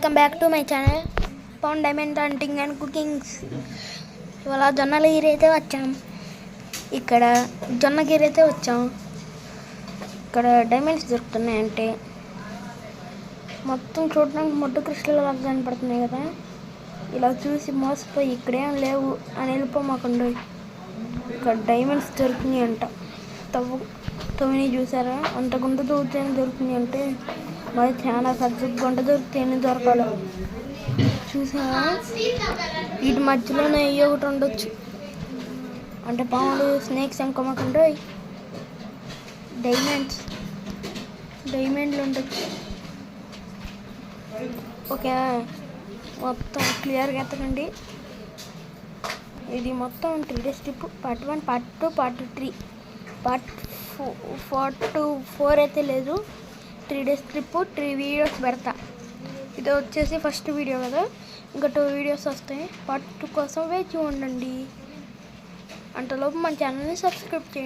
Welcome back to my channel Pavan diamond hunting and cookings ఇవాళ జొన్నల గీర అయితే వచ్చాం. ఇక్కడ జొన్న గీర అయితే వచ్చాం. ఇక్కడ డైమండ్స్ దొరుకుతున్నాయంటే మొత్తం చూడడానికి మొట్టు క్రిస్టల్ లాగా కనపడుతున్నాయి కదా. ఇలా చూసి మోసపోయి ఇక్కడేం లేవు అని వెళ్ళిపోమాకండి. ఇక్కడ డైమండ్స్ దొరికినాయి అంట తవ్వు. తోమిని చూసారా? అంత గుంట తవ్వుతేనే దొరికినాయి అంటే మరి చాలా పెద్ద గుంట దొరికితేనే దొరకాలి. చూసారా? వీటి మధ్యలోనే అయ్యి ఒకటి ఉండొచ్చు. అంటే పాములు స్నేక్స్ అనుకోమాకండి డైమండ్స్ డైమండ్లు ఉండొచ్చు. ఓకే మొత్తం క్లియర్గా ఎత్తకండి. ఇది మొత్తం three days trip part one part two part three part four to four అయితే లేదు. Three days trip three videos పెడతా. ఇది వచ్చేసి ఫస్ట్ వీడియో కదా. ఇంకా టూ వీడియోస్ వస్తాయి. పార్ట్ టూ కోసం వేచి ఉండండి. అంతలోపు మన ఛానల్ని సబ్స్క్రైబ్ చేయండి.